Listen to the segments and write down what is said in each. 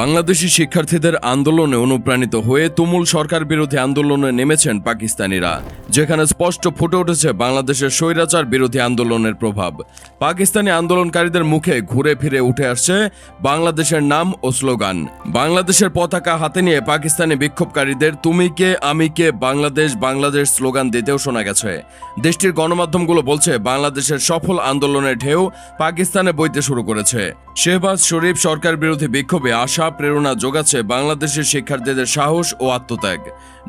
বাংলাদেশি শিক্ষার্থীদের আন্দোলনে অনুপ্রাণিত হয়ে তুমুল সরকার বিরোধী আন্দোলনে নেমেছেন পাকিস্তানিরা, যেখানে স্পষ্ট ফুটে উঠেছে বাংলাদেশের স্বৈরাচার বিরোধী আন্দোলনের প্রভাব। পাকিস্তানি আন্দোলনকারীদের মুখে ঘুরে ফিরে উঠে আসছে বাংলাদেশের নাম ও স্লোগান। বাংলাদেশের পতাকা হাতে নিয়ে পাকিস্তানি বিক্ষোভকারীদের তুমি কে, আমি কে, বাংলাদেশ বাংলাদেশ স্লোগান দিতেও শোনা গেছে। দেশটির গণমাধ্যমগুলো বলছে, বাংলাদেশের সফল আন্দোলনের ঢেউ পাকিস্তানে বইতে শুরু করেছে। শেহবাজ শরীফ সরকার বিরোধী বিক্ষোভে আশা প্রেরণা যোগাচ্ছে বাংলাদেশের শিক্ষার্থীদের সাহস ও আত্মত্যাগ।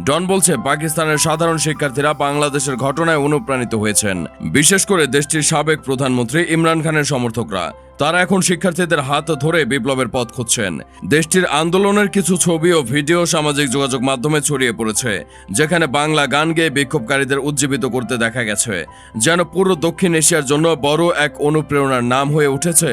ডন বলছে, পাকিস্তানের সাধারণ শিক্ষার্থীরা বাংলাদেশের ঘটনায় অনুপ্রাণিত হয়েছেন। বিশেষ করে দেশটির সাবেক প্রধানমন্ত্রী ইমরান খানের সমর্থকরা। তারা এখন শিক্ষার্থীদের হাত ধরে বিপ্লবের পথ খুঁজছেন। দেশটির আন্দোলনের কিছু ছবি ও ভিডিও সামাজিক যোগাযোগ মাধ্যমে ছড়িয়ে পড়েছে, যেখানে বাংলা গান গেয়ে বিক্ষোভকারীদের উজ্জীবিত করতে দেখা গেছে, যেন পুরো দক্ষিণ এশিয়ার জন্য বড় এক অনুপ্রেরণার নাম হয়ে উঠেছে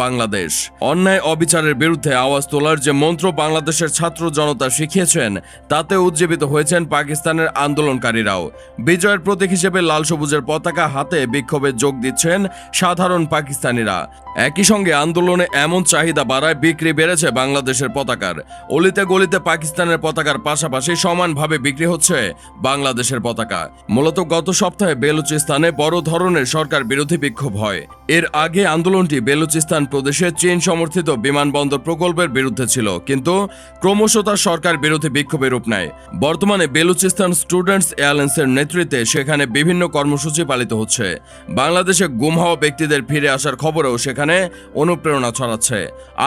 বাংলাদেশ। অন্যায় অবিচারের বিরুদ্ধে আওয়াজ তোলার যে মন্ত্র বাংলাদেশের ছাত্র জনতা শিখিয়েছেন, তাতে উজ্জীবিত হয়েছেন পাকিস্তানের আন্দোলনকারীরাও। বিজয়ের প্রতীক হিসেবে লাল সবুজের পতাকা হাতে বিক্ষোভে যোগ দিচ্ছেন সাধারণ পাকিস্তানিরা। একই সঙ্গে আন্দোলনে এমন চাহিদা বাড়ায় বিক্রি বেড়েছে বাংলাদেশের পতাকার। অলিতে গলিতে পাকিস্তানের পতাকার পাশাপাশি সমানভাবে বিক্রি হচ্ছে বাংলাদেশের পতাকা। মূলত গত সপ্তাহে বেলুচিস্তানে বড় ধরনের সরকার বিরোধী বিক্ষোভ হয়। এর আগে আন্দোলনটি বেলুচিস্তান প্রদেশে চীন সমর্থিত বিমানবন্দর প্রকল্পের বিরুদ্ধে ছিল, কিন্তু ক্রমশ তার সরকার বিরোধী বিক্ষোভে রূপ নেয়। বর্তমানে বেলুচিস্তান স্টুডেন্টস এয়ারলাইন্সের নেতৃত্বে সেখানে বিভিন্ন কর্মসূচি পালিত হচ্ছে। বাংলাদেশে গুম হওয়া ব্যক্তিদের ফিরে আসার খবরেও সেখানে অনুপ্রেরণা ছড়াচ্ছে।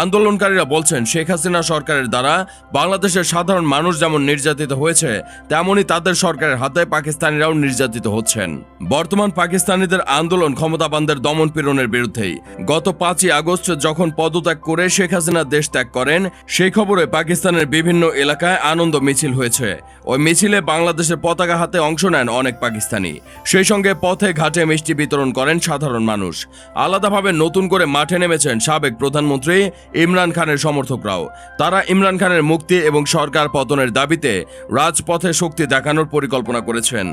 আন্দোলনকারীরা বলছেন, শেখ হাসিনা সরকারের দ্বারা বাংলাদেশের সাধারণ মানুষ যেমন নির্যাতিত হয়েছে, তেমনি তাদের সরকারের হাতে পাকিস্তানিরাও নির্যাতিত হচ্ছেন। বর্তমান পাকিস্তানিদের আন্দোলন ক্ষমতাবানদের দমন পীড়নের বিরুদ্ধেই। গত পাঁচই আগস্ট যখন পদত্যাগ করে শেখ হাসিনা দেশ ত্যাগ করেন, সেই খবরে পাকিস্তানের বিভিন্ন এলাকায় আনন্দ মিছিল হয়েছে। ওই মিছিলে বাংলাদেশের পতাকা হাতে অংশ নেন অনেক পাকিস্তানি। সেই সঙ্গে পথে ঘাটে মিষ্টি বিতরণ করেন সাধারণ মানুষ। আলাদাভাবে নতুন করে মাঠে নেমেছেন সাবেক প্রধানমন্ত্রী ইমরান খানের সমর্থকরাও। তারা ইমরান খানের মুক্তি এবং সরকার পতনের দাবিতে রাজপথে শক্তি দেখানোর পরিকল্পনা করেছেন।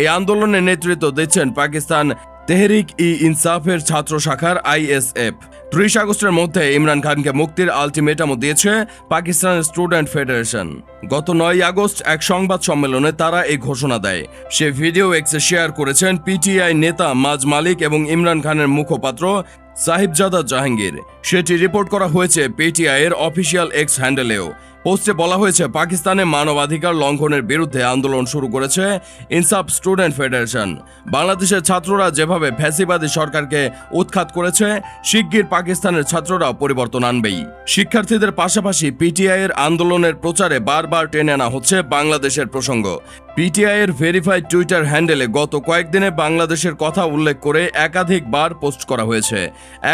এই আন্দোলনের নেতৃত্ব দিচ্ছেন পাকিস্তান তেহরিক ই ইনসাফের ছাত্র শাখার আইএসএফ। ত্রিশ আগস্টের মধ্যে ইমরান খানকে মুক্তির আলটিমেটামও দিয়েছে পাকিস্তান স্টুডেন্ট ফেডারেশন। গত নয় আগস্ট এক সংবাদ সম্মেলনে তারা এই ঘোষণা দেয়। সে ভিডিও এক্সে শেয়ার করেছেন পিটিআই নেতা মাজ মালিক এবং ইমরান খানের মুখপাত্র সাহিবজাদা জাহাঙ্গীর। সেটি রিপোর্ট করা হয়েছে পিটিআই এর অফিসিয়াল এক্স হ্যান্ডেলেও। পোস্টে বলা হয়েছে, পাকিস্তানে মানবাধিকার লঙ্ঘনের বিরুদ্ধে আন্দোলন শুরু করেছে ইনসাফ স্টুডেন্ট ফেডারেশন। বাংলাদেশের ছাত্ররা যেভাবে ফ্যাসিবাদী সরকারকে উৎখাত করেছে, শিগগির পাকিস্তানের ছাত্ররা পরিবর্তন আনবেই। শিক্ষার্থীদের পাশাপাশি পিটিআই এর আন্দোলনের প্রচারে বারবার টেনে আনা হচ্ছে বাংলাদেশের প্রসঙ্গ। পিটিআই এর ভেরিফাইড টুইটার হ্যান্ডেলে গত কয়েকদিনে বাংলাদেশের কথা উল্লেখ করে একাধিকবার পোস্ট করা হয়েছে।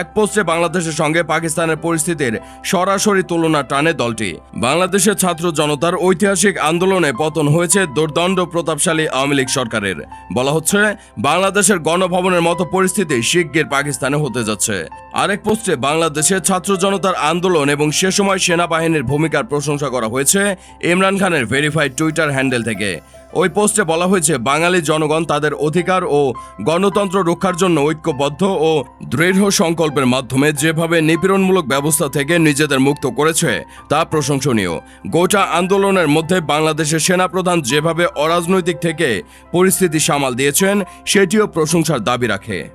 এক পোস্টে বাংলাদেশের সঙ্গে পাকিস্তানের পরিস্থিতির সরাসরি তুলনা টানে দলটি। বাংলাদেশের ছাত্র জনতার ঐতিহাসিক আন্দোলনে পতন হয়েছে দুর্দণ্ড প্রতাপশালী আওয়ামী লীগ সরকারের। বলা হচ্ছে, বাংলাদেশের গণভবনের মতো পরিস্থিতি শিগগির পাকিস্তানে হতে যাচ্ছে। আরেক পোস্টে, বাংলাদেশের ছাত্র জনতার আন্দোলন এবং সে সময় সেনাবাহিনীর ভূমিকার প্রশংসা করা হয়েছে ইমরান খানের ভেরিফাইড টুইটার হ্যান্ডেল থেকে। ওই পোস্টে বলা হয়েছে, বাঙালি জনগণ তাদের অধিকার ও গণতন্ত্র রক্ষার জন্য ঐক্যবদ্ধ ও দৃঢ় সংকল্পের মাধ্যমে যেভাবে নিপীড়নমূলক ব্যবস্থা থেকে নিজেদের মুক্ত করেছে, তা প্রশংসনীয়। গোটা আন্দোলনের মধ্যে বাংলাদেশের সেনাপ্রধান যেভাবে অরাজনৈতিক থেকে পরিস্থিতি সামাল দিয়েছেন, সেটিও প্রশংসার দাবি রাখে।